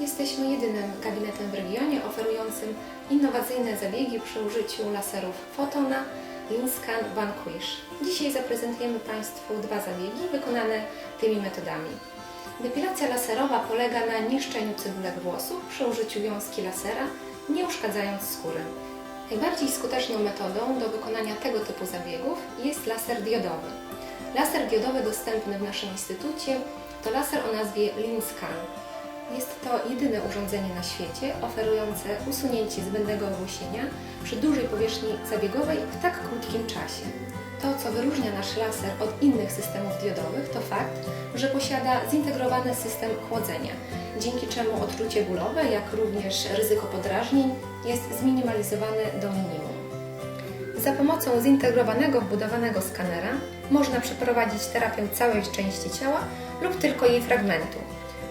Jesteśmy jedynym gabinetem w regionie oferującym innowacyjne zabiegi przy użyciu laserów Photona, Linscan, Vanquish. Dzisiaj zaprezentujemy Państwu dwa zabiegi wykonane tymi metodami. Depilacja laserowa polega na niszczeniu cebulek włosów przy użyciu wiązki lasera, nie uszkadzając skóry. Najbardziej skuteczną metodą do wykonania tego typu zabiegów jest laser diodowy. Laser diodowy dostępny w naszym instytucie to laser o nazwie Linscan. Jest to jedyne urządzenie na świecie oferujące usunięcie zbędnego owłosienia przy dużej powierzchni zabiegowej w tak krótkim czasie. To, co wyróżnia nasz laser od innych systemów diodowych, to fakt, że posiada zintegrowany system chłodzenia, dzięki czemu odczucie bólowe, jak również ryzyko podrażnień jest zminimalizowane do minimum. Za pomocą zintegrowanego wbudowanego skanera można przeprowadzić terapię całej części ciała lub tylko jej fragmentu.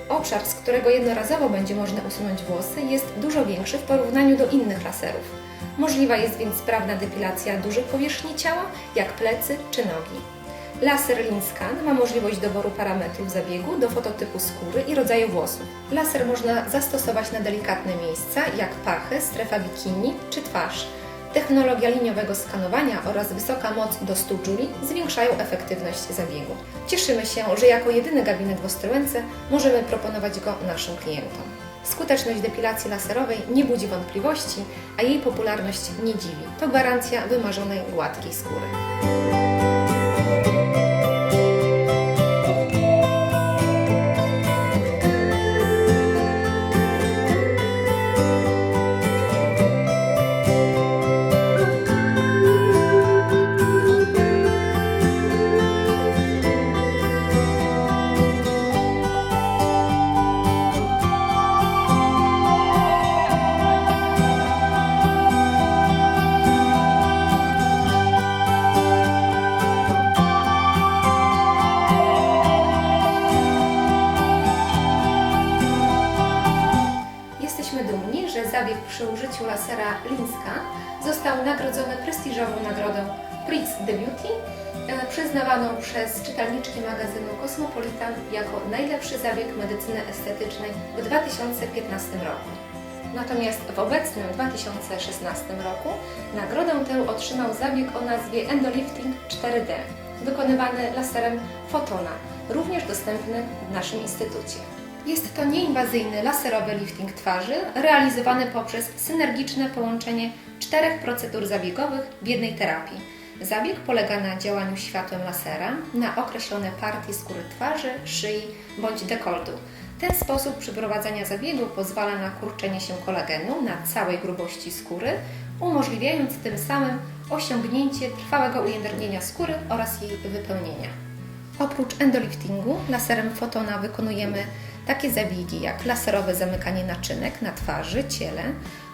Obszar, z którego jednorazowo będzie można usunąć włosy, jest dużo większy w porównaniu do innych laserów. Możliwa jest więc sprawna depilacja dużych powierzchni ciała, jak plecy czy nogi. Laser Linscan ma możliwość doboru parametrów zabiegu do fototypu skóry i rodzaju włosów. Laser można zastosować na delikatne miejsca, jak pachy, strefa bikini czy twarz. Technologia liniowego skanowania oraz wysoka moc do 100 Joule zwiększają efektywność zabiegu. Cieszymy się, że jako jedyny gabinet w Ostrołęce możemy proponować go naszym klientom. Skuteczność depilacji laserowej nie budzi wątpliwości, a jej popularność nie dziwi. To gwarancja wymarzonej gładkiej skóry. Że zabieg przy użyciu lasera Linscan został nagrodzony prestiżową nagrodą Prix de Beauty, e, przyznawaną przez czytelniczki magazynu Cosmopolitan jako najlepszy zabieg medycyny estetycznej w 2015 roku. Natomiast w obecnym 2016 roku nagrodę tę otrzymał zabieg o nazwie Endolifting 4D, wykonywany laserem Photona, również dostępny w naszym instytucie. Jest to nieinwazyjny laserowy lifting twarzy, realizowany poprzez synergiczne połączenie czterech procedur zabiegowych w jednej terapii. Zabieg polega na działaniu światłem lasera na określone partie skóry twarzy, szyi bądź dekoltu. Ten sposób przeprowadzania zabiegu pozwala na kurczenie się kolagenu na całej grubości skóry, umożliwiając tym samym osiągnięcie trwałego ujędrnienia skóry oraz jej wypełnienia. Oprócz endoliftingu laserem fotona wykonujemy takie zabiegi jak laserowe zamykanie naczynek na twarzy, ciele,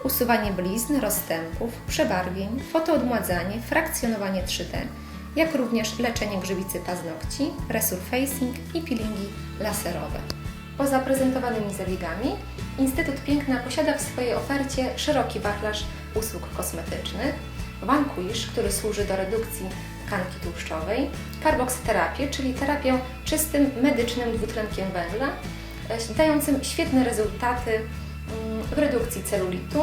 usuwanie blizn, rozstępów, przebarwień, fotoodmładzanie, frakcjonowanie 3D, jak również leczenie grzywicy paznokci, resurfacing i peelingi laserowe. Poza prezentowanymi zabiegami, Instytut Piękna posiada w swojej ofercie szeroki wachlarz usług kosmetycznych, Vanquish, który służy do redukcji tkanki tłuszczowej, karboksoterapię, czyli terapię czystym medycznym dwutlenkiem węgla, e, dającym świetne rezultaty mm, w redukcji celulitu,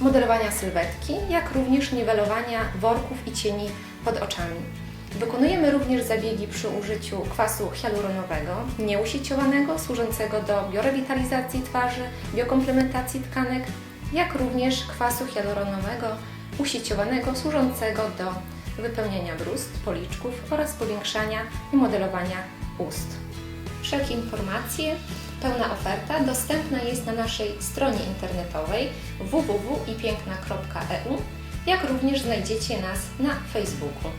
modelowania sylwetki, jak również niwelowania worków i cieni pod oczami. Wykonujemy również zabiegi przy użyciu kwasu hialuronowego, nieusieciowanego, służącego do biorewitalizacji twarzy, biokomplementacji tkanek, jak również kwasu hialuronowego usieciowanego, służącego do wypełniania brust, policzków oraz powiększania i modelowania ust. Wszelkie informacje, pełna oferta dostępna jest na naszej stronie internetowej www.ipiękna.eu, jak również znajdziecie nas na Facebooku.